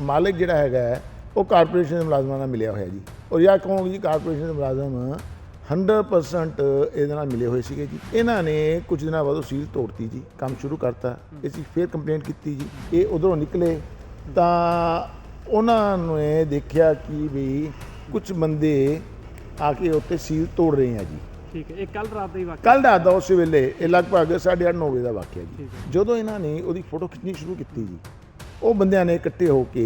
ਮਾਲਕ ਜਿਹੜਾ ਹੈਗਾ ਉਹ ਕਾਰਪੋਰੇਸ਼ਨ ਦੇ ਮੁਲਾਜ਼ਮਾਂ ਨਾਲ ਮਿਲਿਆ ਹੋਇਆ ਜੀ। ਔਰ ਯਾ ਕਹੋਗੇ ਜੀ ਕਾਰਪੋਰੇਸ਼ਨ ਦੇ ਮੁਲਾਜ਼ਮ? 100% ਇਹਦੇ ਨਾਲ ਮਿਲੇ ਹੋਏ ਸੀਗੇ ਜੀ। ਇਹਨਾਂ ਨੇ ਕੁਝ ਦਿਨਾਂ ਬਾਅਦ ਉਹ ਸੀਲ ਤੋੜਤੀ ਜੀ, ਕੰਮ ਸ਼ੁਰੂ ਕਰਤਾ। ਅਸੀਂ ਫੇਰ ਕੰਪਲੇਂਟ ਕੀਤੀ ਜੀ। ਇਹ ਉਧਰੋਂ ਨਿਕਲੇ। ਤਾਂ ਉਹਨਾਂ ਨੇ ਦੇਖਿਆ ਕਿ ਵੀ ਕੁਝ ਬੰਦੇ ਆ ਕੇ ਉੱਤੇ ਸੀਲ ਤੋੜ ਰਹੇ ਆ ਜੀ। ਠੀਕ ਹੈ ਇਹ ਕੱਲ ਰਾਤ ਦਾ ਹੀ ਵਾਕਿਆ? ਕੱਲ ਰਾਤ ਦਾ ਉਸ ਵੇਲੇ ਇਹ ਲਗਭਗ 8:30 9 ਵਜੇ ਦਾ ਵਾਕਿਆ ਜੀ। ਜਦੋਂ ਇਹਨਾਂ ਨੇ ਉਹਦੀ ਫੋਟੋ ਖਿੱਚਣੀ ਸ਼ੁਰੂ ਕੀਤੀ ਜੀ ਉਹ ਬੰਦਿਆਂ ਨੇ ਇਕੱਠੇ ਹੋ ਕੇ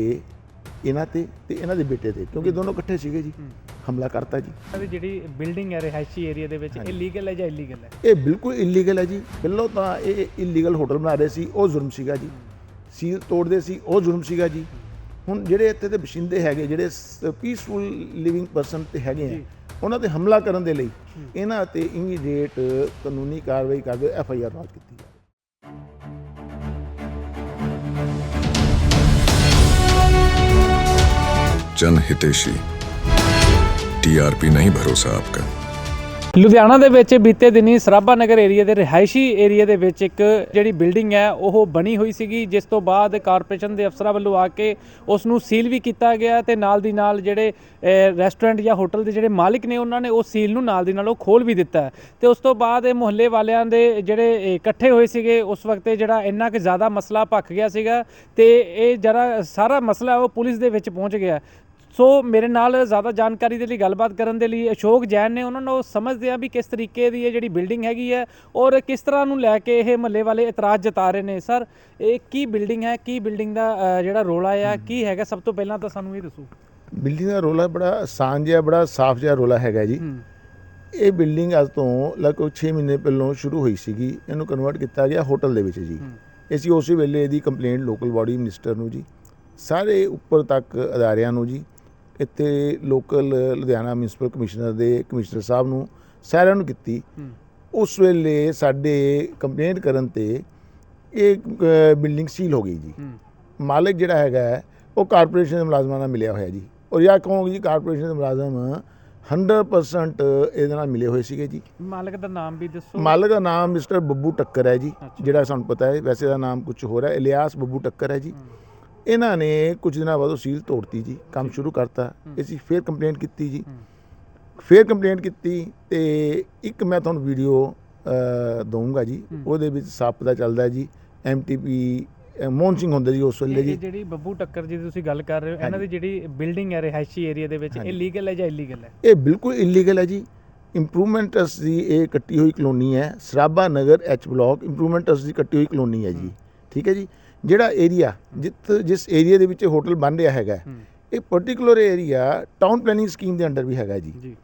ਇਹਨਾਂ ਤੇ ਤੇ ਇਹਨਾਂ ਦੇ ਬੇਟੇ ਤੇ ਕਿਉਂਕਿ ਦੋਨੋਂ ਇਕੱਠੇ ਸੀਗੇ ਜੀ ਹਮਲਾ ਕਰਤਾ ਜੀ। ਵੀ ਜਿਹੜੀ ਬਿਲਡਿੰਗ ਹੈ ਰਿਹਾਇਸ਼ੀ ਏਰੀਆ ਦੇ ਵਿੱਚ ਇਹ ਲੀਗਲ ਹੈ ਜਾਂ ਇਲੀਗਲ ਹੈ? ਇਹ ਬਿਲਕੁਲ ਇਲੀਗਲ ਹੈ ਜੀ। ਪਹਿਲਾਂ ਤਾਂ ਇਹ ਇਲੀਗਲ ਹੋਟਲ ਬਣਾ ਰਹੇ ਸੀ ਉਹ ਜ਼ੁਲਮ ਸੀਗਾ ਜੀ। ਸੀਲ ਤੋੜਦੇ ਸੀ ਉਹ ਜ਼ੁਲਮ ਸੀਗਾ ਜੀ। ਹੁਣ ਜਿਹੜੇ ਇੱਥੇ ਦੇ ਬਸ਼ਿੰਦੇ ਹੈਗੇ ਜਿਹੜੇ ਪੀਸਫੁਲ ਲਿਵਿੰਗ ਪਰਸਨ ਤੇ ਹੈਗੇ ਆ। ਉਹਨਾਂ ਤੇ ਹਮਲਾ ਕਰਨ ਦੇ ਲਈ ਇਹਨਾਂ ਤੇ ਇਮੀਡੀਏਟ ਕਾਨੂੰਨੀ ਕਾਰਵਾਈ ਕਰਦੇ ਐਫ ਆਈ ਆਰ ਲੌਂਚ ਕੀਤੀ ਜਾਵੇ जन हितेशी टीआरपी नहीं भरोसा आपका ਲੁਧਿਆਣਾ ਦੇ ਵਿੱਚ ਬੀਤੇ ਦਿਨੀ ਸਰਾਭਾ ਨਗਰ ਏਰੀਆ ਦੇ ਰਿਹਾਇਸ਼ੀ ਏਰੀਆ ਦੇ ਵਿੱਚ ਇੱਕ ਜਿਹੜੀ ਬਿਲਡਿੰਗ ਹੈ, ਉਹ ਬਣੀ ਹੋਈ ਸੀਗੀ, ਜਿਸ ਤੋਂ ਬਾਅਦ ਕਾਰਪੋਰੇਸ਼ਨ ਦੇ ਅਫਸਰਾਂ ਵੱਲੋਂ ਆ ਕੇ ਉਸ ਨੂੰ ਸੀਲ ਵੀ ਕੀਤਾ ਗਿਆ ਤੇ ਨਾਲ ਦੀ ਨਾਲ ਜਿਹੜੇ ਰੈਸਟੋਰੈਂਟ ਜਾਂ ਹੋਟਲ ਦੇ ਜਿਹੜੇ ਮਾਲਕ ਨੇ ਉਹਨਾਂ ਨੇ ਉਹ ਸੀਲ ਨੂੰ ਨਾਲ ਦੀ ਨਾਲ ਉਹ ਖੋਲ ਵੀ ਦਿੱਤਾ ਹੈ। ਤੇ ਉਸ ਤੋਂ ਬਾਅਦ ਇਹ ਮੁਹੱਲੇ ਵਾਲਿਆਂ ਦੇ ਜਿਹੜੇ ਇਕੱਠੇ ਹੋਏ ਸੀਗੇ, ਉਸ ਵਕਤ ਜਿਹੜਾ ਇੰਨਾ ਕਿ ਜ਼ਿਆਦਾ ਮਸਲਾ ਭੱਖ ਗਿਆ ਸੀਗਾ ਤੇ ਇਹ ਜਿਹੜਾ ਸਾਰਾ ਮਸਲਾ ਉਹ ਪੁਲਿਸ ਦੇ ਵਿੱਚ ਪਹੁੰਚ ਗਿਆ। ਸੋ ਮੇਰੇ ਨਾਲ ਜ਼ਿਆਦਾ ਜਾਣਕਾਰੀ ਦੇ ਲਈ ਗੱਲਬਾਤ ਕਰਨ ਦੇ ਲਈ ਅਸ਼ੋਕ ਜੈਨ ਨੇ। ਉਹਨਾਂ ਨੂੰ ਸਮਝਦੇ ਆ ਵੀ ਕਿਸ ਤਰੀਕੇ ਦੀ ਇਹ ਜਿਹੜੀ ਬਿਲਡਿੰਗ ਹੈਗੀ ਹੈ ਔਰ ਕਿਸ ਤਰ੍ਹਾਂ ਨੂੰ ਲੈ ਕੇ ਇਹ ਮਹੱਲੇ ਵਾਲੇ ਇਤਰਾਜ਼ ਜਤਾ ਰਹੇ ਨੇ। ਸਰ ਇਹ ਕੀ ਬਿਲਡਿੰਗ ਹੈ? ਕੀ ਬਿਲਡਿੰਗ ਦਾ ਜਿਹੜਾ ਰੋਲਾ ਆ? ਕੀ ਹੈਗਾ? ਸਭ ਤੋਂ ਪਹਿਲਾਂ ਤਾਂ ਸਾਨੂੰ ਇਹ ਦੱਸੋ। ਬਿਲਡਿੰਗ ਦਾ ਰੋਲਾ ਬੜਾ ਆਸਾਨ ਜਿਹਾ ਬੜਾ ਸਾਫ਼ ਜਿਹਾ ਰੋਲਾ ਹੈਗਾ ਜੀ। ਇਹ ਬਿਲਡਿੰਗ ਅੱਜ ਤੋਂ ਲਗਭਗ 6 ਮਹੀਨੇ ਪਹਿਲਾਂ ਸ਼ੁਰੂ ਹੋਈ ਸੀਗੀ। ਇਹਨੂੰ ਕਨਵਰਟ ਕੀਤਾ ਗਿਆ ਹੋਟਲ ਦੇ ਵਿੱਚ ਜੀ। ਅਸੀਂ ਉਸੇ ਵੇਲੇ ਇਹਦੀ ਕੰਪਲੇਂਟ ਲੋਕਲ ਬਾਡੀ ਮਿਨਿਸਟਰ ਨੂੰ ਜੀ ਸਾਰੇ ਉੱਪਰ ਤੱਕ ਅਦਾਰਿਆਂ ਨੂੰ ਜੀ ਇੱਥੇ ਲੋਕਲ ਲੁਧਿਆਣਾ ਮਿਊਨਿਸਪਲ ਕਮਿਸ਼ਨਰ ਦੇ ਕਮਿਸ਼ਨਰ ਸਾਹਿਬ ਨੂੰ ਸਾਰਿਆਂ ਨੂੰ ਕੀਤੀ। ਉਸ ਵੇਲੇ ਸਾਡੇ ਕੰਪਲੇਂਟ ਕਰਨ ਤੇ ਇਹ ਬਿਲਡਿੰਗ ਸੀਲ ਹੋ ਗਈ ਜੀ। ਮਾਲਕ ਜਿਹੜਾ ਹੈਗਾ ਉਹ ਕਾਰਪੋਰੇਸ਼ਨ ਦੇ ਮੁਲਾਜ਼ਮਾਂ ਨਾਲ ਮਿਲਿਆ ਹੋਇਆ ਜੀ। ਔਰ ਯਾ ਕਹੋਗੇ ਜੀ ਕਾਰਪੋਰੇਸ਼ਨ ਦੇ ਮੁਲਾਜ਼ਮ 100% ਇਹਦੇ ਨਾਲ ਮਿਲੇ ਹੋਏ ਸੀਗੇ ਜੀ। ਮਾਲਕ ਦਾ ਨਾਮ ਵੀ ਦੱਸੋ। ਮਾਲਕ ਦਾ ਨਾਮ ਮਿਸਟਰ ਬੱਬੂ ਟੱਕਰ ਹੈ ਜੀ। ਜਿਹੜਾ ਸਾਨੂੰ ਪਤਾ ਹੈ। ਵੈਸੇ ਦਾ ਨਾਮ ਕੁਝ ਹੋਰ ਹੈ। ਇਲਿਆਸ ਬੱਬੂ ਟੱਕਰ ਹੈ ਜੀ। ਇਹਨਾਂ ਨੇ ਕੁਝ ਦਿਨਾਂ ਬਾਅਦ ਉਹ ਸੀਲ ਤੋੜਤੀ ਜੀ ਕੰਮ ਸ਼ੁਰੂ ਕਰਤਾ। ਅਸੀਂ ਫੇਰ ਕੰਪਲੇਂਟ ਕੀਤੀ ਜੀ। ਫੇਰ ਕੰਪਲੇਂਟ ਕੀਤੀ ਤੇ ਇੱਕ ਮੈਂ ਤੁਹਾਨੂੰ ਵੀਡੀਓ ਦਊਂਗਾ ਜੀ। ਉਹਦੇ ਵਿੱਚ ਸਾਫ਼ ਪਤਾ ਚੱਲਦਾ ਜੀ ਐਮਟੀਪੀ ਮੋਹਨ ਸਿੰਘ ਹੁੰਦੇ ਜੀ ਉਸ ਵੇਲੇ ਜੀ। ਜਿਹੜੀ ਬੱਬੂ ਟੱਕਰ ਜੀ ਦੀ ਤੁਸੀਂ ਗੱਲ ਕਰ ਰਹੇ ਹੋ ਇਹਨਾਂ ਦੀ ਜਿਹੜੀ ਬਿਲਡਿੰਗ ਹੈ ਰਿਹਾਇਸ਼ੀ ਏਰੀਆ ਦੇ ਵਿੱਚ ਇਹ ਲੀਗਲ ਹੈ ਜਾਂ ਇਲੀਗਲ ਹੈ? ਇਹ ਬਿਲਕੁਲ ਇਲੀਗਲ ਹੈ ਜੀ। ਇੰਪਰੂਵਮੈਂਟ ਟਰਸਟ ਦੀ ਇਹ ਕੱਟੀ ਹੋਈ ਕਲੋਨੀ ਹੈ। Sarabha Nagar H block improvement trust ਦੀ ਕੱਟੀ ਹੋਈ ਕਲੋਨੀ ਹੈ ਜੀ। ਠੀਕ ਹੈ ਜੀ? ਜਿਹੜਾ ਏਰੀਆ ਜਿੱਥ ਜਿਸ ਏਰੀਆ ਦੇ ਵਿੱਚ ਹੋਟਲ ਬਣ ਰਿਹਾ ਹੈਗਾ ਇਹ particular area town planning scheme ਦੇ ਅੰਡਰ ਵੀ ਹੈਗਾ ਜੀ। ਜੀ।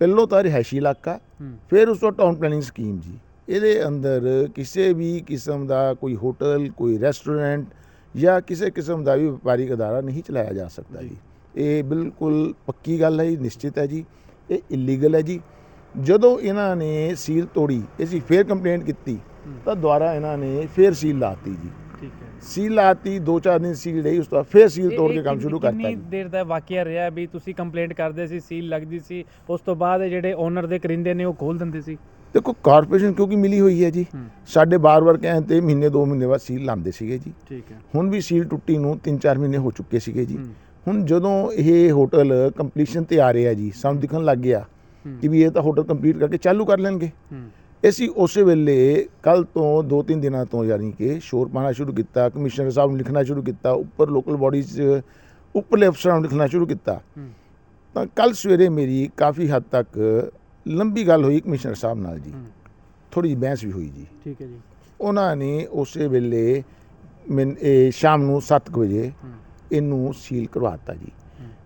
ਪਹਿਲੋਂ ਤਾਂ ਰਿਹਾਇਸ਼ੀ ਇਲਾਕਾ ਫਿਰ ਉਸ ਤੋਂ ਟਾਊਨ ਪਲੈਨਿੰਗ ਸਕੀਮ ਜੀ। ਇਹਦੇ ਅੰਦਰ ਕਿਸੇ ਵੀ ਕਿਸਮ ਦਾ ਕੋਈ ਹੋਟਲ ਕੋਈ ਰੈਸਟੋਰੈਂਟ ਜਾਂ ਕਿਸੇ ਕਿਸਮ ਦਾ ਵੀ ਵਪਾਰਿਕ ਅਦਾਰਾ ਨਹੀਂ ਚਲਾਇਆ ਜਾ ਸਕਦਾ ਜੀ। ਇਹ ਬਿਲਕੁਲ ਪੱਕੀ ਗੱਲ ਹੈ ਜੀ ਨਿਸ਼ਚਿਤ ਹੈ ਜੀ। ਇਹ ਇਲੀਗਲ ਹੈ ਜੀ। ਜਦੋਂ ਇਹਨਾਂ ਨੇ ਸੀਲ ਤੋੜੀ ਅਸੀਂ ਫੇਰ ਕੰਪਲੇਂਟ ਕੀਤੀ ਤਾਂ ਦੁਬਾਰਾ ਇਹਨਾਂ ਨੇ ਫੇਰ ਸੀਲ ਲਾਤੀ ਜੀ। ਸੀਲ ਲਾਤੀ ਦੋ ਚਾਰ ਦਿਨ ਸੀਲ ਰਹੀ ਉਸ ਤੋਂ ਬਾਅਦ ਫੇਰ ਸੀਲ ਤੋੜ ਕੇ ਕੰਮ ਸ਼ੁਰੂ ਕਰਤਾ ਕਿੰਨੀ ਦੇਰ ਦਾ ਵਾਕਿਆ ਰਿਹਾ ਵੀ ਤੁਸੀਂ ਕੰਪਲੇਂਟ ਕਰਦੇ ਸੀ ਸੀਲ ਲੱਗਦੀ ਸੀ ਉਸ ਤੋਂ ਬਾਅਦ ਜਿਹੜੇ ਓਨਰ ਦੇ ਕਰਿੰਦੇ ਨੇ ਉਹ ਖੋਲ ਦਿੰਦੇ ਸੀ? ਦੇਖੋ ਕਾਰਪੋਰੇਸ਼ਨ ਕਿਉਂਕਿ ਮਿਲੀ ਹੋਈ ਹੈ ਜੀ। ਸਾਡੇ ਬਾਰ-ਬਾਰ ਕਹਿਣ ਤੇ ਮਹੀਨੇ ਦੋ ਮਹੀਨੇ ਬਾਅਦ ਸੀਲ ਲਾਉਂਦੇ ਸੀਗੇ ਜੀ। ਠੀਕ ਹੈ। ਹੁਣ ਵੀ ਸੀਲ ਟੁੱਟੀ ਨੂੰ 3-4 ਮਹੀਨੇ ਹੋ ਚੁੱਕੇ ਸੀਗੇ ਜੀ। ਹੁਣ ਜਦੋਂ ਇਹ ਹੋਟਲ ਕੰਪਲੀਸ਼ਨ ਤੇ ਆ ਰਿਹਾ ਜੀ ਸਾਨੂੰ ਦਿਖਣ ਲੱਗ ਗਿਆ। ਕਿ ਵੀ ਇਹ ਤਾਂ ਹੋਟਲ ਕੰਪਲੀਟ ਕਰਕੇ ਚਾਲੂ ਕਰ ਲੈਣਗੇ। ਅਸੀਂ ਉਸੇ ਵੇਲੇ ਕੱਲ ਤੋਂ 2-3 ਦਿਨਾਂ ਤੋਂ ਯਾਨੀ ਕਿ ਸ਼ੋਰ ਪਾਣਾ ਸ਼ੁਰੂ ਕੀਤਾ ਕਮਿਸ਼ਨਰ ਸਾਹਿਬ ਨੂੰ ਲਿਖਣਾ ਸ਼ੁਰੂ ਕੀਤਾ ਉੱਪਰ ਲੋਕਲ ਬਾਡੀਜ਼ ਉੱਪਰਲੇ ਅਫਸਰਾਂ ਨੂੰ ਲਿਖਣਾ ਸ਼ੁਰੂ ਕੀਤਾ। ਤਾਂ ਕੱਲ ਸਵੇਰੇ ਮੇਰੀ ਕਾਫੀ ਹੱਦ ਤੱਕ ਲੰਬੀ ਗੱਲ ਹੋਈ ਕਮਿਸ਼ਨਰ ਸਾਹਿਬ ਨਾਲ ਜੀ। ਥੋੜੀ ਜਿਹੀ ਬਹਿਸ ਵੀ ਹੋਈ ਜੀ। ਠੀਕ ਹੈ ਜੀ। ਉਹਨਾਂ ਨੇ ਉਸੇ ਵੇਲੇ ਮੈਨ ਇਹ ਸ਼ਾਮ ਨੂੰ 7 ਵਜੇ ਇਹਨੂੰ ਸੀਲ ਕਰਵਾਤਾ ਜੀ।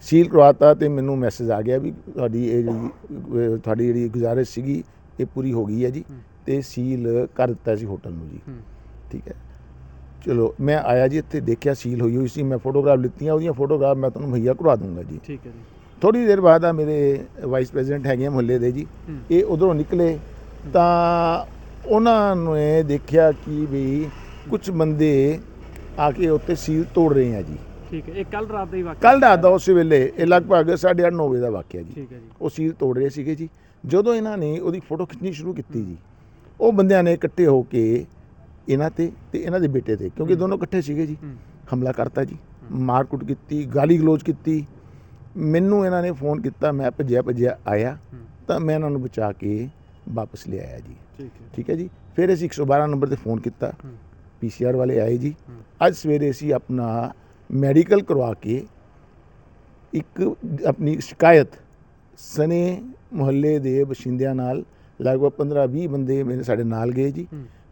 ਸੀਲ ਕਰਵਾਤਾ ਤੇ ਮੈਨੂੰ ਮੈਸੇਜ ਆ ਗਿਆ ਵੀ ਤੁਹਾਡੀ ਇਹ ਜਿਹੜੀ ਤੁਹਾਡੀ ਜਿਹੜੀ ਗੁਜ਼ਾਰਿਸ਼ ਸੀਗੀ ਇਹ ਪੂਰੀ ਹੋ ਗਈ ਹੈ ਜੀ। ਤੇ ਸੀਲ ਕਰ ਦਿੱਤਾ ਸੀ ਹੋਟਲ ਨੂੰ ਜੀ। ਠੀਕ ਹੈ। ਚਲੋ ਮੈਂ ਆਇਆ ਜੀ ਇੱਥੇ ਦੇਖਿਆ ਸੀਲ ਹੋਈ ਹੋਈ ਸੀ ਮੈਂ ਫੋਟੋਗ੍ਰਾਫ ਲਿੱਤੀਆਂ ਉਹਦੀਆਂ ਫੋਟੋਗ੍ਰਾਫ ਮੈਂ ਤੁਹਾਨੂੰ ਮੁਹੱਈਆ ਕਰਵਾ ਦੂੰਗਾ ਜੀ। ਠੀਕ ਹੈ ਜੀ। ਥੋੜੀ ਦੇਰ ਬਾਅਦ ਆ ਮੇਰੇ ਵਾਈਸ ਪ੍ਰੈਜ਼ੀਡੈਂਟ ਹੈਗੇ ਆ ਮੁਹੱਲੇ ਦੇ ਜੀ। ਇਹ ਉਧਰੋਂ ਨਿਕਲੇ ਤਾਂ ਉਹਨਾਂ ਨੇ ਦੇਖਿਆ ਕਿ ਵੀ ਕੁਝ ਬੰਦੇ ਆ ਕੇ ਉੱਤੇ ਸੀਲ ਤੋੜ ਰਹੇ ਆ ਜੀ। ਠੀਕ ਹੈ ਇਹ ਕੱਲ ਰਾਤ ਦਾ ਹੀ ਵਾਕਿਆ ਕੱਲ ਰਾਤ ਦਾ ਉਸ ਵੇਲੇ ਇਹ ਲਗਭਗ 8:30 9 ਵਜੇ ਦਾ ਵਾਕਿਆ ਜੀ। ਠੀਕ ਹੈ ਜੀ। ਉਹ ਸੀਲ ਤੋੜ ਰਹੇ ਸੀਗੇ ਜੀ। ਜਦੋਂ ਇਹਨਾਂ ਨੇ ਉਹਦੀ ਫੋਟੋ ਖਿੱਚਣੀ ਸ਼ੁਰੂ ਕੀਤੀ ਜੀ ਉਹ ਬੰਦਿਆਂ ਨੇ ਇਕੱਠੇ ਹੋ ਕੇ ਇਹਨਾਂ ਤੇ ਤੇ ਇਹਨਾਂ ਦੇ ਬੇਟੇ ਤੇ ਕਿਉਂਕਿ ਦੋਨੋਂ ਇਕੱਠੇ ਸੀਗੇ ਜੀ ਹਮਲਾ ਕਰਤਾ ਜੀ ਮਾਰਕੁੱਟ ਕੀਤੀ ਗਾਲੀ ਗਲੋਚ ਕੀਤੀ। ਮੈਨੂੰ ਇਹਨਾਂ ਨੇ ਫੋਨ ਕੀਤਾ ਮੈਂ ਭੱਜਿਆ ਭੱਜਿਆ ਆਇਆ ਤਾਂ ਮੈਂ ਇਹਨਾਂ ਨੂੰ ਬਚਾ ਕੇ ਵਾਪਸ ਲਿਆਇਆ ਜੀ। ਠੀਕ ਹੈ। ਠੀਕ ਹੈ ਜੀ? ਫਿਰ ਅਸੀਂ 112 ਨੰਬਰ ਤੇ ਫੋਨ ਕੀਤਾ। ਪੀਸੀਆਰ ਵਾਲੇ ਆਏ ਜੀ। ਅੱਜ ਸਵੇਰੇ ਅਸੀਂ ਆਪਣਾ ਮੈਡੀਕਲ ਕਰਵਾ ਕੇ ਇੱਕ ਆਪਣੀ ਸ਼ਿਕਾਇਤ ਸਨੇ ਮੁਹੱਲੇ ਦੇ ਬਸ਼ਿੰਦਿਆਂ ਨਾਲ ਲਗਭਗ 15-20 ਬੰਦੇ ਮੇਰੇ ਸਾਡੇ ਨਾਲ ਗਏ ਜੀ।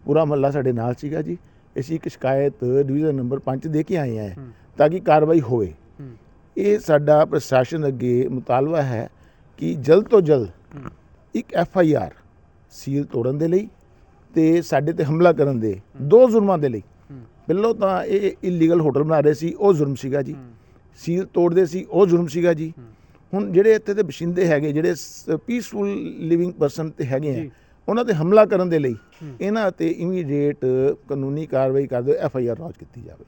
ਪੂਰਾ ਮਹੱਲਾ ਸਾਡੇ ਨਾਲ ਸੀਗਾ ਜੀ। ਅਸੀਂ ਇੱਕ ਸ਼ਿਕਾਇਤ ਡਿਵੀਜ਼ਨ ਨੰਬਰ 5 ਦੇ ਕੇ ਆਏ ਹਾਂ ਤਾਂ ਕਿ ਕਾਰਵਾਈ ਹੋਵੇ। ਇਹ ਸਾਡਾ ਪ੍ਰਸ਼ਾਸਨ ਅੱਗੇ ਮੁਤਾਲਬਾ ਹੈ ਕਿ ਜਲਦ ਤੋਂ ਜਲਦ ਇੱਕ ਐਫ ਆਈ ਆਰ ਸੀਲ ਤੋੜਨ ਦੇ ਲਈ ਤੇ ਸਾਡੇ ਤੇ ਹਮਲਾ ਕਰਨ ਦੇ ਦੋ ਜ਼ੁਰਮਾਂ ਦੇ ਲਈ। ਪਹਿਲਾਂ ਤਾਂ ਇਹ ਇਲੀਗਲ ਹੋਟਲ ਬਣਾ ਰਹੇ ਸੀ ਉਹ ਜ਼ੁਰਮ ਸੀਗਾ ਜੀ। ਸੀਲ ਤੋੜਦੇ ਸੀ ਉਹ ਜ਼ੁਰਮ ਸੀਗਾ ਜੀ। ਹੁਣ ਜਿਹੜੇ ਇੱਥੇ ਦੇ ਬਸ਼ਿੰਦੇ ਹੈਗੇ ਜਿਹੜੇ ਪੀਸਫੁਲ ਲਿਵਿੰਗ ਪਰਸਨ ਤੇ ਹੈਗੇ ਆ ਉਹਨਾਂ ਤੇ ਹਮਲਾ ਕਰਨ ਦੇ ਲਈ ਇਹਨਾਂ ਤੇ ਇਮੀਡੀਏਟ ਕਾਨੂੰਨੀ ਕਾਰਵਾਈ ਕਰ ਦਿਓ ਐਫ ਆਈ ਆਰ ਲੌਂਚ ਕੀਤੀ ਜਾਵੇ।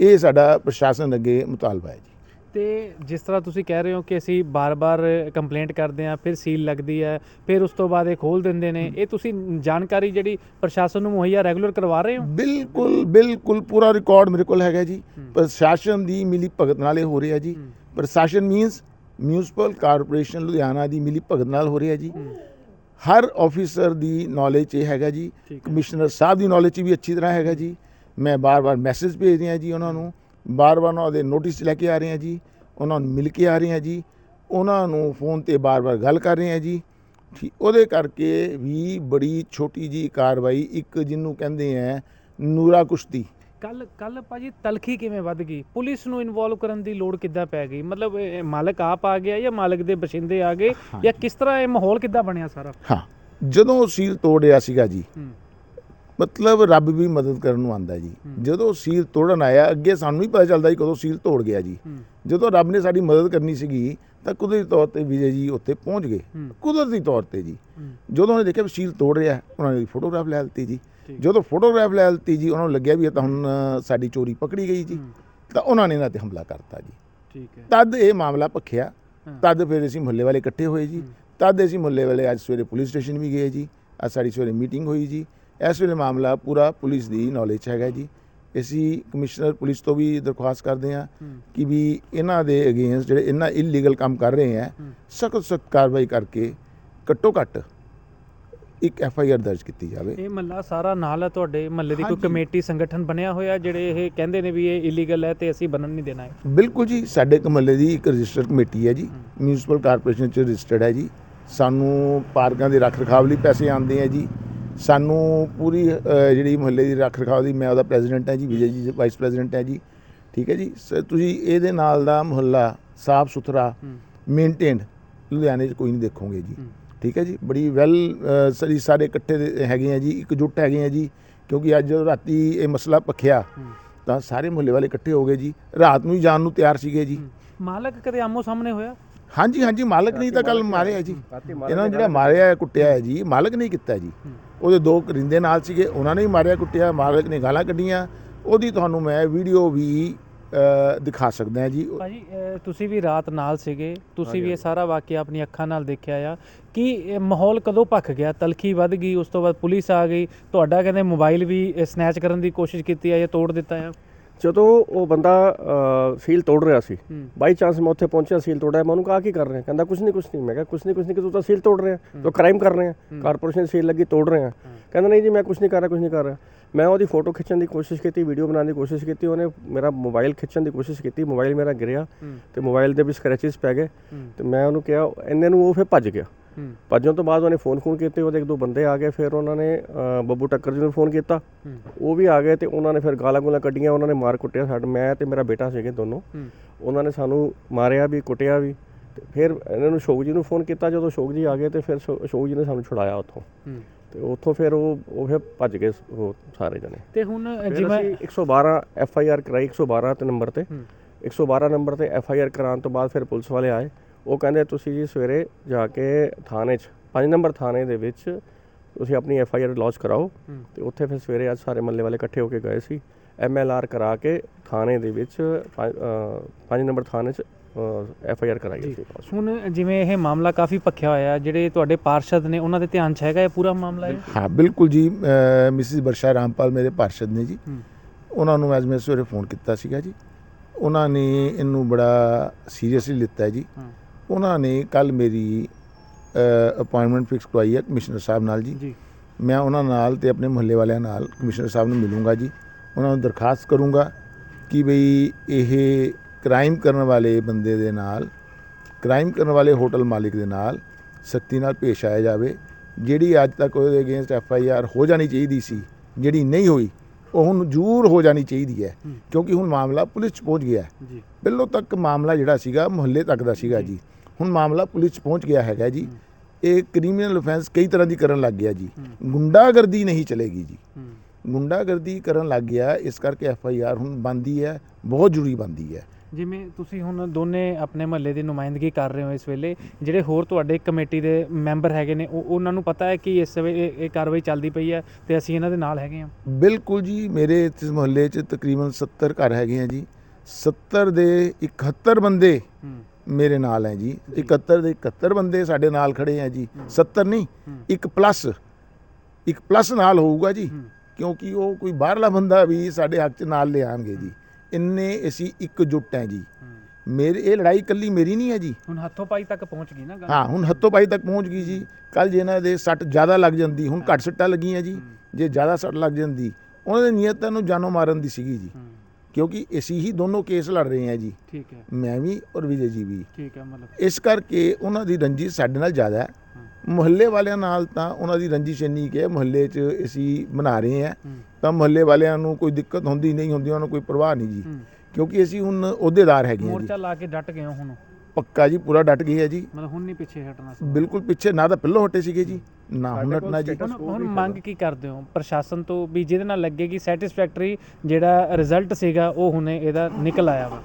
ਇਹ ਸਾਡਾ ਪ੍ਰਸ਼ਾਸਨ ਅੱਗੇ ਮੁਤਾਲਬਾ ਹੈ ਜੀ। ਤੇ ਜਿਸ ਤਰ੍ਹਾਂ ਤੁਸੀਂ ਕਹਿ ਰਹੇ ਹੋ ਕਿ ਅਸੀਂ ਬਾਰ-ਬਾਰ ਕੰਪਲੇਂਟ ਕਰਦੇ ਹਾਂ ਫਿਰ ਸੀਲ ਲੱਗਦੀ ਹੈ ਫਿਰ ਉਸ ਤੋਂ ਬਾਅਦ ਇਹ ਖੋਲ ਦਿੰਦੇ ਨੇ ਇਹ ਤੁਸੀਂ ਜਾਣਕਾਰੀ ਜਿਹੜੀ ਪ੍ਰਸ਼ਾਸਨ ਨੂੰ ਮੁਹੱਈਆ ਰੈਗੂਲਰ ਕਰਵਾ ਰਹੇ ਹੋ? ਬਿਲਕੁਲ ਬਿਲਕੁਲ ਪੂਰਾ ਰਿਕਾਰਡ ਮੇਰੇ ਕੋਲ ਹੈਗਾ ਜੀ। ਪ੍ਰਸ਼ਾਸਨ ਦੀ ਮਿਲੀ ਭਗਤ ਨਾਲ ਹੋ ਰਿਹਾ ਜੀ। ਪ੍ਰਸ਼ਾਸਨ ਮੀਨਸ ਮਿਊਨਿਸਪਲ ਕਾਰਪੋਰੇਸ਼ਨ ਲੁਧਿਆਣਾ ਦੀ ਮਿਲੀ ਭਗਤ ਨਾਲ ਹੋ ਰਿਹਾ ਜੀ। ਹਰ ਆਫੀਸਰ ਦੀ ਨੌਲੇਜ ਇਹ ਹੈਗਾ ਜੀ। ਕਮਿਸ਼ਨਰ ਸਾਹਿਬ ਦੀ ਨੌਲੇਜ ਵੀ ਅੱਛੀ ਤਰ੍ਹਾਂ ਹੈਗਾ ਜੀ। ਮੈਂ ਬਾਰ-ਬਾਰ ਮੈਸੇਜ ਭੇਜ ਰਿਹਾ ਜੀ ਉਹਨਾਂ ਨੂੰ। ਬਾਰ-ਬਾਰ ਉਹਨਾਂ ਦੇ ਨੋਟਿਸ ਲੈ ਕੇ ਆ ਰਹੇ ਹਾਂ ਜੀ। ਉਹਨਾਂ ਨੂੰ ਮਿਲ ਕੇ ਆ ਰਹੇ ਹਾਂ ਜੀ। ਉਹਨਾਂ ਨੂੰ ਫੋਨ ਤੇ ਬਾਰ-ਬਾਰ ਗੱਲ ਕਰ ਰਹੇ ਹਾਂ ਜੀ। ਉਹਦੇ ਕਰਕੇ ਵੀ ਬੜੀ ਛੋਟੀ ਜੀ ਕਾਰਵਾਈ ਇੱਕ ਜਿਹਨੂੰ ਕਹਿੰਦੇ ਆ ਨੂਰਾ ਕੁਸ਼ਤੀ। ਕੱਲ ਕੱਲ ਭਾਜੀ ਤਲਖੀ ਕਿਵੇਂ ਵੱਧ ਗਈ? ਪੁਲਿਸ ਨੂੰ ਇਨਵੋਲਵ ਕਰਨ ਦੀ ਲੋੜ ਕਿੱਦਾਂ ਪੈ ਗਈ? ਮਤਲਬ ਇਹ ਮਾਲਕ ਆਪ ਆ ਗਿਆ ਜਾਂ ਮਾਲਕ ਦੇ ਬਸ਼ਿੰਦੇ ਆ ਗਏ? ਜਾਂ ਕਿਸ ਤਰ੍ਹਾਂ ਇਹ ਮਾਹੌਲ ਕਿੱਦਾਂ ਬਣਿਆ ਸਾਰਾ? ਹਾਂ ਜਦੋਂ ਸੀਲ ਤੋੜਿਆ ਸੀਗਾ ਜੀ ਮਤਲਬ ਰੱਬ ਵੀ ਮਦਦ ਕਰਨ ਨੂੰ ਆਂਦਾ ਜੀ। ਜਦੋਂ ਸੀਲ ਤੋੜਨ ਆਇਆ ਅੱਗੇ ਸਾਨੂੰ ਹੀ ਪਤਾ ਚੱਲਦਾ ਸੀ ਕਦੋਂ ਸੀਲ ਤੋੜ ਗਿਆ ਜੀ। ਜਦੋਂ ਰੱਬ ਨੇ ਸਾਡੀ ਮਦਦ ਕਰਨੀ ਸੀਗੀ ਤਾਂ ਕੁਦਰਤੀ ਤੌਰ ਤੇ ਵਿਜੇ ਜੀ ਉੱਥੇ ਪਹੁੰਚ ਗਏ। ਕੁਦਰਤੀ ਤੌਰ ਤੇ ਜੀ। ਜਦੋਂ ਉਹਨੇ ਦੇਖਿਆ ਵੀ ਸੀਲ ਤੋੜ ਰਿਹਾ ਉਹਨਾਂ ਨੇ ਫੋਟੋਗ੍ਰਾਫ ਲੈ ਲਿੱਤੀ ਜੀ। ਜਦੋਂ ਫੋਟੋਗ੍ਰਾਫ ਲੈ ਲਿੱਤੀ ਜੀ ਉਹਨਾਂ ਨੂੰ ਲੱਗਿਆ ਵੀ ਇਹ ਤਾਂ ਹੁਣ ਸਾਡੀ ਚੋਰੀ ਪਕੜੀ ਗਈ ਜੀ। ਤਾਂ ਉਹਨਾਂ ਨੇ ਇਹਨਾਂ ਤੇ ਹਮਲਾ ਕਰਤਾ ਜੀ। ਠੀਕ ਹੈ। ਤਦ ਇਹ ਮਾਮਲਾ ਭਖਿਆ। ਤਦ ਫਿਰ ਅਸੀਂ ਮੁਹੱਲੇ ਵਾਲੇ ਇਕੱਠੇ ਹੋਏ ਜੀ। ਤਦ ਅਸੀਂ ਮੁਹੱਲੇ ਵਾਲੇ ਅੱਜ ਸਵੇਰੇ ਪੁਲਿਸ ਸਟੇਸ਼ਨ ਵੀ ਗਏ ਜੀ। ਅੱਜ ਸਾਡੀ ਸਵੇਰੇ ਮੀਟਿੰਗ ਹੋਈ ਜੀ। ਇਸ ਵੇਲੇ ਮਾਮਲਾ ਪੂਰਾ ਪੁਲਿਸ ਦੀ ਨੌਲੇਜ ਹੈਗਾ ਜੀ। ਅਸੀਂ ਕਮਿਸ਼ਨਰ ਪੁਲਿਸ ਤੋਂ ਵੀ ਦਰਖਾਸਤ ਕਰਦੇ ਹਾਂ। ਕਿ ਵੀ ਇਹਨਾਂ ਦੇ ਅਗੇਂਸਟ ਜਿਹੜੇ ਇਹਨਾਂ ਇਲੀਗਲ ਕੰਮ ਕਰ ਰਹੇ ਆ। ਸਖਤ ਸਖਤ ਕਾਰਵਾਈ ਕਰਕੇ ਘੱਟੋ ਘੱਟ ਇੱਕ ਐਫ ਆਈ ਆਰ ਦਰਜ ਕੀਤੀ ਜਾਵੇ। ਇਹ ਮਹੱਲਾ ਸਾਰਾ ਨਾਲ ਹੈ ਤੁਹਾਡੇ ਮਹੱਲੇ ਦੀ ਕੋਈ। ਕਮੇਟੀ ਸੰਗਠਨ ਬਣਿਆ ਹੋਇਆ ਜਿਹੜੇ ਇਹ ਕਹਿੰਦੇ ਨੇ ਵੀ ਇਹ ਇਲੀਗਲ ਹੈ ਤੇ ਅਸੀਂ ਬਣਨ ਨਹੀਂ ਦੇਣਾ ਹੈ ਬਿਲਕੁਲ ਜੀ ਸਾਡੇ ਕਮੱਲੇ ਦੀ ਇੱਕ ਰਜਿਸਟਰਡ ਕਮੇਟੀ ਹੈ ਜੀ। ਮਿਊਨਿਸਪਲ ਕਾਰਪੋਰੇਸ਼ਨ ਚ ਰਜਿਸਟਰਡ ਹੈ ਜੀ। ਸਾਨੂੰ ਪਾਰਕਾਂ ਦੇ ਰੱਖ ਰਖਾਵ ਲਈ ਪੈਸੇ ਆਉਂਦੇ ਆ ਜੀ। ਸਾਨੂੰ ਪੂਰੀ ਜਿਹੜੀ ਮੁਹੱਲੇ ਦੀ ਰੱਖ ਰਖਾਵ ਦੀ ਮੈਂ ਉਹਦਾ ਪ੍ਰੈਜ਼ੀਡੈਂਟ ਹੈ ਜੀ ਵਿਜੇ ਜੀ ਵਾਈਸ ਪ੍ਰੈਜ਼ੀਡੈਂਟ ਹੈ ਜੀ। ਠੀਕ ਹੈ ਜੀ? ਤੁਸੀਂ ਇਹਦੇ ਨਾਲ ਦਾ ਮੁਹੱਲਾ ਸਾਫ਼ ਸੁਥਰਾ ਮੇਨਟੇਨਡ ਲੁਧਿਆਣੇ 'ਚ ਕੋਈ ਨਹੀਂ ਦੇਖੋਗੇ ਜੀ। ਠੀਕ ਹੈ ਜੀ? ਬੜੀ ਵੈਲ ਸਰੀ ਸਾਰੇ ਇਕੱਠੇ ਹੈਗੇ ਆ ਜੀ ਇਕਜੁੱਟ ਹੈਗੇ ਆ ਜੀ ਕਿਉਂਕਿ ਅੱਜ ਜਦੋਂ ਰਾਤੀ ਇਹ ਮਸਲਾ ਪਖਿਆ ਤਾਂ ਸਾਰੇ ਮੁਹੱਲੇ ਵਾਲੇ ਇਕੱਠੇ ਹੋ ਗਏ ਜੀ। ਰਾਤ ਨੂੰ ਹੀ ਜਾਣ ਨੂੰ ਤਿਆਰ ਸੀਗੇ ਜੀ। ਮਾਲਕ ਕਦੇ ਆਮੋ ਸਾਹਮਣੇ ਹੋਇਆ? ਹਾਂਜੀ ਹਾਂਜੀ ਮਾਲਕ ਨਹੀਂ ਤਾਂ ਕੱਲ ਮਾਰਿਆ ਜੀ। ਇਹਨਾਂ ਨੂੰ ਜਿਹੜਾ ਮਾਰਿਆ। ਹੈ, ਕੁੱਟਿਆ ਹੈ ਜੀ ਮਾਲਕ ਨਹੀਂ ਕੀਤਾ ਜੀ। ਉਹਦੇ ਦੋ ਕਰਿੰਦੇ ਨਾਲ ਸੀਗੇ ਉਹਨਾਂ ਨੇ ਹੀ ਮਾਰਿਆ ਕੁੱਟਿਆ ਮਾਲਕ ਨੇ ਗਾਲਾਂ ਕੱਢੀਆਂ। ਉਹਦੀ ਤੁਹਾਨੂੰ ਮੈਂ ਵੀਡੀਓ ਵੀ ਦਿਖਾ ਸਕਦਾ ਜੀ। ਭਾਜੀ ਤੁਸੀਂ ਵੀ ਰਾਤ ਨਾਲ ਸੀਗੇ। ਤੁਸੀਂ ਵੀ ਇਹ ਸਾਰਾ ਵਾਕਿਆ ਆਪਣੀ ਅੱਖਾਂ ਨਾਲ ਦੇਖਿਆ ਆ। ਕਿ ਇਹ ਮਾਹੌਲ ਕਦੋਂ ਭਖ ਗਿਆ? ਤਲਖੀ ਵੱਧ ਗਈ ਉਸ ਤੋਂ ਬਾਅਦ ਪੁਲਿਸ ਆ ਗਈ। ਤੁਹਾਡਾ ਕਹਿੰਦੇ ਮੋਬਾਈਲ ਵੀ ਸਨੈਚ ਕਰਨ ਦੀ ਕੋਸ਼ਿਸ਼ ਕੀਤੀ ਆ ਜਾਂ ਤੋੜ ਦਿੱਤਾ ਆ? ਜਦੋਂ ਉਹ ਬੰਦਾ ਸੀਲ ਤੋੜ ਰਿਹਾ ਸੀ। ਬਾਈ ਚਾਂਸ ਮੈਂ ਉੱਥੇ ਪਹੁੰਚਿਆ ਸੀਲ ਤੋੜਿਆ ਮੈਂ ਉਹਨੂੰ ਕਹਾ ਕੀ ਕਰ ਰਹੇ ਕਹਿੰਦਾ ਕੁਛ ਨਹੀਂ ਕੁਛ ਨਹੀਂ ਮੈਂ ਕਿਹਾ ਕੁਛ ਨਹੀਂ ਕੁਛ ਨਹੀਂ ਕਿ ਤੂੰ ਤਾਂ ਸੀਲ ਤੋੜ ਰਿਹਾ। ਤੂੰ ਕ੍ਰਾਈਮ ਕਰ ਰਿਹਾ ਕਾਰਪੋਰੇਸ਼ਨ ਸੀਲ ਲੱਗੀ ਤੋੜ ਰਿਹਾ ਕਹਿੰਦਾ ਨਹੀਂ ਜੀ ਮੈਂ ਕੁਛ ਨਹੀਂ ਕਰ ਰਿਹਾ ਕੁਛ ਨਹੀਂ ਕਰ ਰਿਹਾ। ਮੈਂ ਉਹਦੀ ਫੋਟੋ ਖਿੱਚਣ ਦੀ ਕੋਸ਼ਿਸ਼ ਕੀਤੀ ਵੀਡੀਓ ਬਣਾਉਣ ਦੀ ਕੋਸ਼ਿਸ਼ ਕੀਤੀ ਉਹਨੇ ਮੇਰਾ ਮੋਬਾਈਲ ਖਿੱਚਣ ਦੀ ਕੋਸ਼ਿਸ਼ ਕੀਤੀ ਮੋਬਾਈਲ ਮੇਰਾ ਗਿਰਿਆ ਤੇ ਮੋਬਾਈਲ ਦੇ ਵੀ ਸਕ੍ਰੈਚਸ ਪੈ ਗਏ ਤੇ ਮੈਂ ਉਹਨੂੰ ਕਿਹਾ ਇੰਨੇ ਨੂੰ ਉਹ ਫਿਰ ਭੱਜ ਗਿਆ। ਭੱਜਣ ਤੋਂ ਬਾਅਦ ਉਹਨੇ ਫੋਨ ਫੋਨ ਕੀਤੇ ਉਹਦੇ ਇੱਕ ਦੋ ਬੰਦੇ ਆ ਗਏ ਫਿਰ ਉਹਨਾਂ ਨੇ ਬੱਬੂ ਟੱਕਰ ਜੀ ਨੂੰ ਫੋਨ ਕੀਤਾ। ਉਹ ਵੀ ਆ ਗਏ ਤੇ ਉਹਨਾਂ ਨੇ ਫਿਰ ਗਾਲਾਂ ਗੂਲਾਂ ਕੱਢੀਆਂ ਉਹਨਾਂ ਨੇ ਮਾਰ ਕੁੱਟਿਆ ਸਾਡ ਮੈਂ ਤੇ ਮੇਰਾ ਬੇਟਾ ਸੀਗੇ ਦੋਨੋਂ। ਉਹਨਾਂ ਨੇ ਸਾਨੂੰ ਮਾਰਿਆ ਵੀ ਕੁੱਟਿਆ ਵੀ। ਤੇ ਫਿਰ ਇਹਨਾਂ ਨੂੰ ਸ਼ੋਕ ਜੀ ਨੂੰ ਫੋਨ ਕੀਤਾ। ਜਦੋਂ ਸ਼ੋਕ ਜੀ ਆ ਗਏ ਤੇ ਫਿਰ ਸ਼ੋ- ਅਸ਼ੋਕ ਜੀ ਨੇ ਸਾਨੂੰ ਛੁਡਾਇਆ ਉੱਥੋਂ। ਤੇ ਉੱਥੋਂ ਫਿਰ ਉਹ ਉਹ ਫਿਰ ਭੱਜ ਗਏ ਉਹ ਸਾਰੇ ਜਣੇ। ਤੇ ਹੁਣ ਜਿਵੇਂ ਅਸੀਂ 112 ਐਫ ਆਈ ਆਰ ਕਰਾਈ 112 ਤੇ ਨੰਬਰ ਤੇ। ਹੂੰ। 112 ਨੰਬਰ ਤੇ ਐਫ ਆਈ ਆਰ ਕਰਾਉਣ ਤੋਂ ਬਾਅਦ ਫਿਰ ਪੁਲਿਸ ਵਾਲੇ ਆਏ। ਉਹ ਕਹਿੰਦੇ ਤੁਸੀਂ ਜੀ ਸਵੇਰੇ ਜਾ ਕੇ ਥਾਣੇ 'ਚ 5 ਨੰਬਰ ਥਾਣੇ ਦੇ ਵਿੱਚ ਤੁਸੀਂ ਆਪਣੀ ਐਫ ਆਈ ਆਰ ਲੌਂਚ ਕਰਾਓ। ਤੇ ਉੱਥੇ ਫਿਰ ਸਵੇਰੇ ਅੱਜ ਸਾਰੇ ਮੱਲੇ ਵਾਲੇ ਇਕੱਠੇ ਹੋ ਕੇ ਗਏ ਸੀ। ਐਮ ਐਲ ਆਰ ਕਰਾ ਕੇ ਥਾਣੇ ਦੇ ਵਿੱਚ 5 ਨੰਬਰ ਥਾਣੇ 'ਚ ਐਫ ਆਈ ਆਰ ਕਰਾਈ ਪਾਸ ਹੁਣ ਜਿਵੇਂ ਇਹ ਮਾਮਲਾ ਕਾਫੀ ਭਖਿਆ ਹੋਇਆ ਹੈ, ਜਿਹੜੇ ਤੁਹਾਡੇ ਪਾਰਸ਼ਦ ਨੇ ਉਹਨਾਂ ਦੇ ਧਿਆਨ 'ਚ ਹੈਗਾ ਇਹ ਪੂਰਾ ਮਾਮਲਾ ਹੈ ਹਾਂ ਬਿਲਕੁਲ ਜੀ। ਮਿਸਿਸ ਵਰਸ਼ਾ ਰਾਮਪਾਲ ਮੇਰੇ ਪਾਰਸ਼ਦ ਨੇ ਜੀ। ਉਹਨਾਂ ਨੂੰ ਅੱਜ ਮੈਂ ਸਵੇਰੇ ਫੋਨ ਕੀਤਾ ਸੀਗਾ ਜੀ। ਉਹਨਾਂ ਨੇ ਇਹਨੂੰ ਬੜਾ ਸੀਰੀਅਸਲੀ ਲਿੱਤਾ ਹੈ ਜੀ। ਉਹਨਾਂ ਨੇ ਕੱਲ ਮੇਰੀ ਅਪਾਇੰਟਮੈਂਟ ਫਿਕਸ ਕਰਵਾਈ ਹੈ ਕਮਿਸ਼ਨਰ ਸਾਹਿਬ ਨਾਲ ਜੀ। ਮੈਂ ਉਹਨਾਂ ਨਾਲ ਤੇ ਆਪਣੇ ਮੁਹੱਲੇ ਵਾਲਿਆਂ ਨਾਲ ਕਮਿਸ਼ਨਰ ਸਾਹਿਬ ਨੂੰ ਮਿਲੂੰਗਾ ਜੀ। ਉਹਨਾਂ ਨੂੰ ਦਰਖਾਸਤ ਕਰੂੰਗਾ ਕਿ ਬਈ ਇਹ ਕ੍ਰਾਈਮ ਕਰਨ ਵਾਲੇ ਬੰਦੇ ਦੇ ਨਾਲ ਕ੍ਰਾਈਮ ਕਰਨ ਵਾਲੇ ਹੋਟਲ ਮਾਲਿਕ ਦੇ ਨਾਲ ਸਖਤੀ ਨਾਲ ਪੇਸ਼ ਆਇਆ ਜਾਵੇ। ਜਿਹੜੀ ਅੱਜ ਤੱਕ ਉਹਦੇ ਅਗੇਂਸਟ ਐਫ ਆਈ ਆਰ ਹੋ ਜਾਣੀ ਚਾਹੀਦੀ ਸੀ ਜਿਹੜੀ ਨਹੀਂ ਹੋਈ ਉਹ ਹੁਣ ਜ਼ਰੂਰ ਹੋ ਜਾਣੀ ਚਾਹੀਦੀ ਹੈ। ਕਿਉਂਕਿ ਹੁਣ ਮਾਮਲਾ ਪੁਲਿਸ 'ਚ ਪਹੁੰਚ ਗਿਆ। ਹੈ ਜੀ। ਪਹਿਲੋਂ ਤੱਕ ਮਾਮਲਾ ਜਿਹੜਾ ਸੀਗਾ ਮੁਹੱਲੇ ਤੱਕ ਦਾ ਸੀਗਾ ਜੀ। ਹੁਣ ਮਾਮਲਾ ਪੁਲਿਸ 'ਚ ਪਹੁੰਚ ਗਿਆ ਹੈਗਾ ਜੀ। ਇਹ ਕ੍ਰਿਮੀਨਲ ਅਫੈਂਸ ਕਈ ਤਰ੍ਹਾਂ ਦੀ ਕਰਨ ਲੱਗ ਗਿਆ ਜੀ। ਗੁੰਡਾਗਰਦੀ ਨਹੀਂ ਚਲੇਗੀ ਜੀ। ਗੁੰਡਾਗਰਦੀ ਕਰਨ ਲੱਗ ਗਿਆ ਇਸ ਕਰਕੇ ਐਫ ਆਈ ਆਰ ਹੁਣ ਬੰਦੀ ਹੈ ਬਹੁਤ ਜ਼ਰੂਰੀ ਬੰਦੀ ਹੈ। ਜਿਵੇਂ ਤੁਸੀਂ ਹੁਣ ਦੋਨੇ ਆਪਣੇ ਮਹੱਲੇ ਦੀ ਨੁਮਾਇੰਦਗੀ ਕਰ ਰਹੇ ਹੋ ਇਸ ਵੇਲੇ ਜਿਹੜੇ ਹੋਰ ਤੁਹਾਡੇ ਕਮੇਟੀ ਦੇ ਮੈਂਬਰ ਹੈਗੇ ਨੇ ਉਹ ਉਹਨਾਂ ਨੂੰ ਪਤਾ ਹੈ ਕਿ ਇਸ ਵੇਲੇ ਇਹ- ਕਾਰਵਾਈ ਚੱਲਦੀ ਪਈ ਹੈ ਤੇ ਅਸੀਂ ਇਹਨਾਂ ਦੇ ਨਾਲ ਹੈਗੇ ਹਾਂ? ਬਿਲਕੁਲ ਜੀ ਮੇਰੇ ਇਸ ਮੁਹੱਲੇ 'ਚ ਤਕਰੀਬਨ 70 ਘਰ ਹੈਗੇ ਆ ਜੀ। 70 ਦੇ 71 ਬੰਦੇ ਮੇਰੇ ਨਾਲ ਹੈ ਜੀ। 71 ਦੇ 71 ਬੰਦੇ ਸਾਡੇ ਨਾਲ ਖੜੇ ਆ ਜੀ। 70 ਨਹੀਂ ਇੱਕ ਪਲੱਸ ਇੱਕ ਪਲੱਸ ਨਾਲ ਹੋਊਗਾ ਜੀ। ਕਿਉਂਕਿ ਉਹ ਕੋਈ ਬਾਹਰਲਾ ਬੰਦਾ ਵੀ ਸਾਡੇ ਹੱਕ 'ਚ ਨਾਲ ਲਿਆਣਗੇ ਜੀ। ਇੰਨੇ ਅਸੀਂ ਇਕਜੁੱਟ ਹੈ ਜੀ। ਮੇਰੇ ਇਹ ਲੜਾਈ ਇਕੱਲੀ ਮੇਰੀ ਨਹੀਂ ਹੈ ਜੀ। ਹੁਣ ਹੱਥੋਂ ਪਾਈ ਤੱਕ ਪਹੁੰਚ ਗਈ ਨਾ ਗੱਲ। ਹਾਂ ਹੁਣ ਹੱਥੋਂ ਪਾਈ ਤੱਕ ਪਹੁੰਚ ਗਈ ਜੀ। ਕੱਲ ਜੇ ਇਹਨਾਂ ਦੇ ਸੱਟ ਜ਼ਿਆਦਾ ਲੱਗ ਜਾਂਦੀ ਹੁਣ ਘੱਟ ਸੱਟਾਂ ਲੱਗੀਆਂ ਜੀ। ਜੇ ਜ਼ਿਆਦਾ ਸੱਟ ਲੱਗ ਜਾਂਦੀ ਉਹਨਾਂ ਦੀ ਨੀਅਤ ਤਾਂ ਨੂੰ ਜਾਨੋਂ ਮਾਰਨ ਦੀ ਸੀਗੀ ਜੀ। ਕਿਉਂਕਿ ਅਸੀਂ ਹੀ ਦੋਨੋਂ ਕੇਸ ਲੜ ਰਹੇ ਹਾਂ ਜੀ। ਠੀਕ ਹੈ। ਮੈਂ ਵੀ ਔਰ ਵਿਜੇ ਜੀ ਵੀ। ਠੀਕ ਹੈ ਮਤਲਬ ਇਸ ਕਰਕੇ ਉਹਨਾਂ ਦੀ ਰੰਜਿਸ਼ ਸਾਡੇ ਨਾਲ ਜ਼ਿਆਦਾ ਹੈ। ਮੁਹੱਲੇ ਵਾਲਿਆਂ ਨਾਲ ਤਾਂ ਉਹਨਾਂ ਦੀ ਰੰਜਿਸ਼ ਇੰਨੀ ਕਿ ਮੁਹੱਲੇ 'ਚ ਅਸੀਂ ਬਣਾ ਰਹੇ ਹਾਂ। ਤਾਂ ਮੁਹੱਲੇ ਵਾਲਿਆਂ ਨੂੰ ਕੋਈ ਦਿੱਕਤ ਹੁੰਦੀ ਨਹੀਂ ਹੁੰਦੀ ਉਹਨਾਂ ਨੂੰ ਕੋਈ ਪਰਵਾਹ ਨਹੀਂ ਜੀ। ਕਿਉਂਕਿ ਅਸੀਂ ਹੁਣ ਅਹੁਦੇਦਾਰ ਹੈਗੇ ਹਾਂ ਜੀ। ਮੋਰਚਾ ਲਾ ਕੇ ਡਟ ਗਏ ਹੋ ਹੁਣ। ਪੱਕਾ ਜੀ ਪੂਰਾ ਡਟ ਹੈ ਜੀ। ਮਤਲਬ ਹੁਣ ਨਹੀਂ ਪਿੱਛੇ ਹਟਣਾ ਸੀ। ਬਿਲਕੁਲ ਪਿੱਛੇ ਨਾ ਤਾਂ ਪਹਿਲੋਂ ਹਟੇ ਸੀਗੇ ਜੀ ਨਾ ਹੁਣ ਹਟਣਾ ਜੀ। ਹੁਣ ਹੁਣ ਮੰਗ ਕੀ ਕਰਦੇ ਹੋ? ਪ੍ਰਸ਼ਾਸਨ ਤੋਂ ਵੀ ਜਿਹਦੇ ਨਾਲ ਲੱਗੇਗੀ ਸੈਟੀਸਫੈਕਟਰੀ ਜਿਹੜਾ ਰਿਜ਼ਲਟ ਸੀਗਾ ਉਹ ਹੁਣੇ ਇਹਦਾ ਨਿਕਲ ਆਇਆ ਵਾ।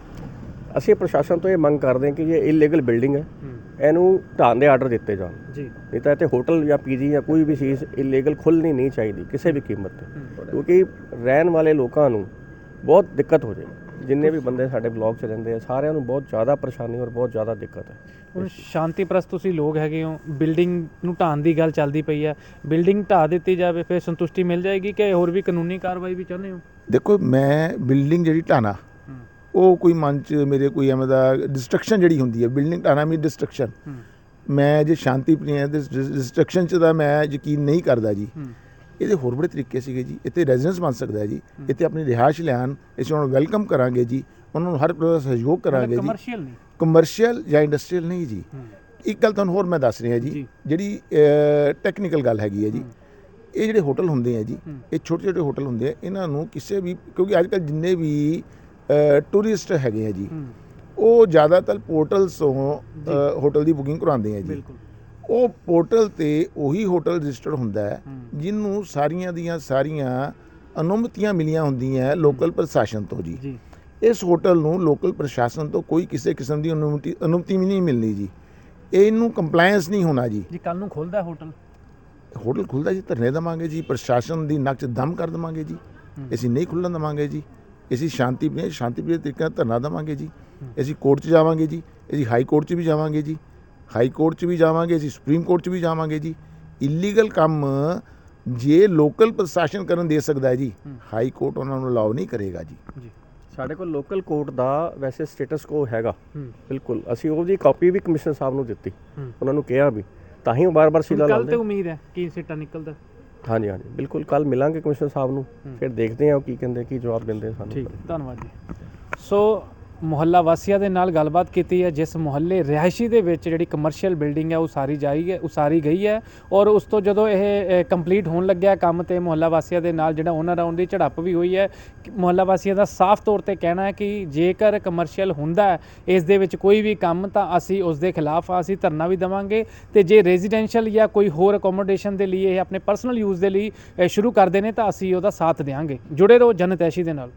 ਅਸੀਂ ਪ੍ਰਸ਼ਾਸਨ ਤੋਂ ਇਹ ਮੰਗ ਕਰਦੇ ਹਾਂ ਕਿ ਇਹ ਇਲੀਗਲ ਬਿਲਡਿੰਗ ਹੈ ਇਹਨੂੰ ਢਾਣ ਦੇ ਆਰਡਰ ਦਿੱਤੇ ਜਾਣ। ਜੀ। ਨਹੀਂ ਤਾਂ ਇੱਥੇ ਹੋਟਲ ਜਾਂ ਪੀਜੀ ਜਾਂ ਕੋਈ ਵੀ ਚੀਜ਼ ਇਲੀਗਲ ਖੁੱਲਣੀ ਨਹੀਂ ਚਾਹੀਦੀ ਕਿਸੇ ਵੀ ਕੀਮਤ ਤੇ। ਕਿਉਂਕਿ ਰਹਿਣ ਵਾਲੇ ਲੋਕਾਂ ਨੂੰ ਬਹੁਤ ਦਿੱਕਤ ਹੋ ਜਾਏਗੀ। ਜਿੰਨੇ ਵੀ ਬੰਦੇ ਸਾਡੇ ਬਲਾਕ 'ਚ ਰਹਿੰਦੇ ਆ ਸਾਰਿਆਂ ਨੂੰ ਬਹੁਤ ਜ਼ਿਆਦਾ ਪਰੇਸ਼ਾਨੀ ਔਰ ਬਹੁਤ ਜ਼ਿਆਦਾ ਦਿੱਕਤ ਹੈ। ਹੁਣ ਸ਼ਾਂਤੀ ਪ੍ਰਸਤ ਤੁਸੀਂ ਲੋਕ ਹੈਗੇ ਹੋ ਬਿਲਡਿੰਗ ਨੂੰ ਢਾਣ ਦੀ ਗੱਲ ਚੱਲਦੀ ਪਈ ਹੈ। ਬਿਲਡਿੰਗ ਢਾ ਦਿੱਤੀ ਜਾਵੇ ਫਿਰ ਸੰਤੁਸ਼ਟੀ ਮਿਲ ਜਾਏਗੀ ਕਿ ਹੋਰ ਵੀ ਕਾਨੂੰਨੀ ਕਾਰਵਾਈ ਵੀ ਚਾਹੁੰਦੇ ਹੋ? ਦੇਖੋ ਮੈਂ ਬਿਲਡਿੰਗ ਜਿਹੜੀ ਢਾਣਾ ਉਹ ਕੋਈ ਮਨ ਚ ਮੇਰੇ ਕੋਈ ਐਵੇਂ ਦਾ ਡਿਸਟਰਕਸ਼ਨ ਜਿਹੜੀ ਹੁੰਦੀ ਹੈ ਬਿਲਡਿੰਗ ਢਾਣਾ ਮੀ ਡਿਸਟਰਕਸ਼ਨ ਮੈਂ ਜੇ ਸ਼ਾਂਤੀ ਪ੍ਰਿਆ ਹੈ ਡਿਸਟਰਕਸ਼ਨ ਚ ਤਾਂ ਮੈਂ ਯਕੀਨ ਨਹੀਂ ਕਰਦਾ ਜੀ। ਇਹਦੇ ਹੋਰ ਬੜੇ ਤਰੀਕੇ ਸੀਗੇ ਜੀ ਇੱਥੇ ਰੈਜ਼ੀਡੈਂਸ ਬਣ ਸਕਦਾ ਹੈ ਜੀ ਇੱਥੇ ਆਪਣੀ ਰਿਹਾਇਸ਼ ਲਿਆਉਣ ਅਸੀਂ ਉਹਨਾਂ ਨੂੰ ਵੈਲਕਮ ਕਰਾਂਗੇ ਜੀ ਉਹਨਾਂ ਨੂੰ ਹਰ ਪ੍ਰਕਾਰ ਸਹਿਯੋਗ ਕਰਾਂਗੇ ਜੀ। ਕਮਰਸ਼ੀਅਲ ਨਹੀਂ? ਕਮਰਸ਼ੀਅਲ ਜਾਂ ਇੰਡਸਟਰੀਅਲ ਨਹੀਂ ਜੀ। ਇੱਕ ਗੱਲ ਤੁਹਾਨੂੰ ਹੋਰ ਮੈਂ ਦੱਸ ਰਿਹਾ ਜੀ। ਜਿਹੜੀ ਟੈਕਨੀਕਲ ਗੱਲ ਹੈਗੀ ਹੈ ਜੀ। ਇਹ ਜਿਹੜੇ ਹੋਟਲ ਹੁੰਦੇ ਆ ਜੀ ਇਹ ਛੋਟੇ ਛੋਟੇ ਹੋਟਲ ਹੁੰਦੇ ਆ ਇਹਨਾਂ ਨੂੰ ਕਿਸੇ ਵੀ ਕਿਉਂਕਿ ਅੱਜ ਕੱਲ੍ਹ ਜਿੰਨੇ ਵੀ ਟੂਰਿਸਟ ਹੈਗੇ ਆ ਜੀ ਉਹ ਜ਼ਿਆਦਾਤਰ ਪੋਰਟਲਸ ਤੋਂ ਹੋਟਲ ਦੀ ਬੁਕਿੰਗ ਕਰਾਉਂਦੇ ਆ ਜੀ। ਬਿਲਕੁਲ। ਉਹ ਪੋਰਟਲ ਤੇ ਉਹੀ ਹੋਟਲ ਰਜਿਸਟਰਡ ਹੁੰਦਾ ਹੈ ਜਿਹਨੂੰ ਸਾਰੀਆਂ ਦੀਆਂ ਸਾਰੀਆਂ ਅਨੁਮਤੀਆਂ ਮਿਲੀਆਂ ਹੁੰਦੀਆਂ ਲੋਕਲ ਪ੍ਰਸ਼ਾਸਨ ਤੋਂ ਜੀ। ਇਸ ਹੋਟਲ ਨੂੰ ਲੋਕਲ ਪ੍ਰਸ਼ਾਸਨ ਤੋਂ ਕੋਈ ਕਿਸੇ ਕਿਸਮ ਦੀ ਅਨੁਮਤੀ ਅਨੁਮਤੀ ਵੀ ਨਹੀਂ ਮਿਲਣੀ ਜੀ। ਇਹਨੂੰ ਕੰਪਲਾਈਂਸ ਨਹੀਂ ਹੋਣਾ ਜੀ। ਜੀ ਕੱਲ ਨੂੰ ਖੁੱਲਦਾ ਹੋਟਲ? ਹੋਟਲ ਖੁੱਲਦਾ ਜੀ ਧਰਨੇ ਦੇਵਾਂਗੇ ਜੀ ਪ੍ਰਸ਼ਾਸਨ ਦੀ ਨੱਕ 'ਚ ਦਮ ਕਰ ਦੇਵਾਂਗੇ ਜੀ। ਅਸੀਂ ਨਹੀਂ ਖੁੱਲਣ ਦੇਵਾਂਗੇ ਜੀ। ਅਸੀਂ ਸ਼ਾਂਤੀ ਪ੍ਰਿਆ ਸ਼ਾਂਤੀ ਪ੍ਰਿਆ ਤਰੀਕੇ ਨਾਲ ਧਰਨਾ ਦੇਵਾਂਗੇ ਜੀ। ਅਸੀਂ ਕੋਰਟ 'ਚ ਜਾਵਾਂਗੇ ਜੀ। ਅਸੀਂ ਹਾਈ ਕੋਰਟ 'ਚ ਵੀ ਜਾਵਾਂਗੇ ਜੀ। ਹਾਈ ਕੋਰਟ 'ਚ ਵੀ ਜਾਵਾਂਗੇ ਅਸੀਂ ਸੁਪਰੀਮ ਕੋਰਟ 'ਚ ਵੀ ਜਾਵਾਂਗੇ ਜੀ। ਇਲੀਗਲ ਕੰਮ ਜੇ ਲੋਕਲ ਪ੍ਰਸ਼ਾਸਨ ਕਰਨ ਦੇ ਸਕਦਾ ਹੈ ਜੀ ਹਾਈ ਕੋਰਟ ਉਹਨਾਂ ਨੂੰ ਅਲਾਉ ਨਹੀਂ ਕਰੇਗਾ ਜੀ। ਜੀ। ਸਾਡੇ ਕੋਲ ਲੋਕਲ ਕੋਰਟ ਦਾ ਵੈਸੇ ਸਟੇਟਸ ਕੋ ਹੈਗਾ। ਬਿਲਕੁਲ। ਅਸੀਂ ਉਹਦੀ ਕਾਪੀ ਵੀ ਕਮਿਸ਼ਨਰ ਸਾਹਿਬ ਨੂੰ ਦਿੱਤੀ। ਉਹਨਾਂ ਨੂੰ ਕਿਹਾ ਵੀ। ਤਾਂ ਹੀ ਉਹ ਬਾਰ-ਬਾਰ ਸੀਲਾ ਕੱਲ ਲਾਉਂਦੇ। ਤੇ ਉਮੀਦ ਹੈ ਕਿ ਸਿੱਟਾ ਨਿਕਲਦਾ। ਹਾਂਜੀ ਹਾਂਜੀ। ਬਿਲਕੁਲ ਕੱਲ ਮਿਲਾਂਗੇ ਕਮਿਸ਼ਨਰ ਸਾਹਿਬ ਨੂੰ। ਫਿਰ ਦੇਖਦੇ ਹਾਂ ਉਹ ਕੀ ਕਹਿੰਦੇ ਕੀ ਜਵਾਬ ਦਿੰਦੇ ਸਾਨੂੰ। ਠੀਕ ਧੰਨਵਾਦ ਜੀ। ਸੋ ਮੁਹੱਲਾ ਵਾਸੀਆਂ ਦੇ ਨਾਲ ਗੱਲਬਾਤ ਕੀਤੀ ਹੈ ਜਿਸ ਮੁਹੱਲੇ ਰਿਹਾਇਸ਼ੀ ਦੇ ਵਿੱਚ ਜਿਹੜੀ ਕਮਰਸ਼ੀਅਲ ਬਿਲਡਿੰਗ ਹੈ ਉਹ ਸਾਰੀ ਜਾਈ ਹੈ ਉਸਾਰੀ ਗਈ ਹੈ ਔਰ ਉਸ ਤੋਂ ਜਦੋਂ ਇਹ ਕੰਪਲੀਟ ਹੋਣ ਲੱਗਿਆ ਕੰਮ ਤੇ ਮੁਹੱਲਾ ਵਾਸੀਆਂ ਦੇ ਨਾਲ ਜਿਹੜਾ ਉਹਨਾਂ ਆਉਣ ਦੀ ਝੜਪ ਵੀ ਹੋਈ ਹੈ ਮੁਹੱਲਾ ਵਾਸੀਆਂ ਦਾ ਸਾਫ਼ ਤੌਰ ਤੇ ਕਹਿਣਾ ਹੈ ਕਿ ਜੇਕਰ ਕਮਰਸ਼ੀਅਲ ਹੁੰਦਾ ਇਸ ਦੇ ਵਿੱਚ ਕੋਈ ਵੀ ਕੰਮ ਤਾਂ ਅਸੀਂ ਉਸ ਦੇ ਖਿਲਾਫ ਆ, ਅਸੀਂ ਧਰਨਾ ਵੀ ਦੇਵਾਂਗੇ ਤੇ ਜੇ ਰੈਜ਼ੀਡੈਂਸ਼ੀਅਲ ਜਾਂ ਕੋਈ ਹੋਰ ਅਕੋਮੋਡੇਸ਼ਨ ਦੇ ਲਈ ਇਹ ਆਪਣੇ ਪਰਸਨਲ ਯੂਜ਼ ਦੇ ਲਈ ਸ਼ੁਰੂ ਕਰਦੇ ਨੇ ਤਾਂ ਅਸੀਂ ਉਹਦਾ ਸਾਥ ਦੇਵਾਂਗੇ ਜੁੜੇ ਰਹੋ ਜਨਤੈਸ਼ੀ ਦੇ ਨਾਲ।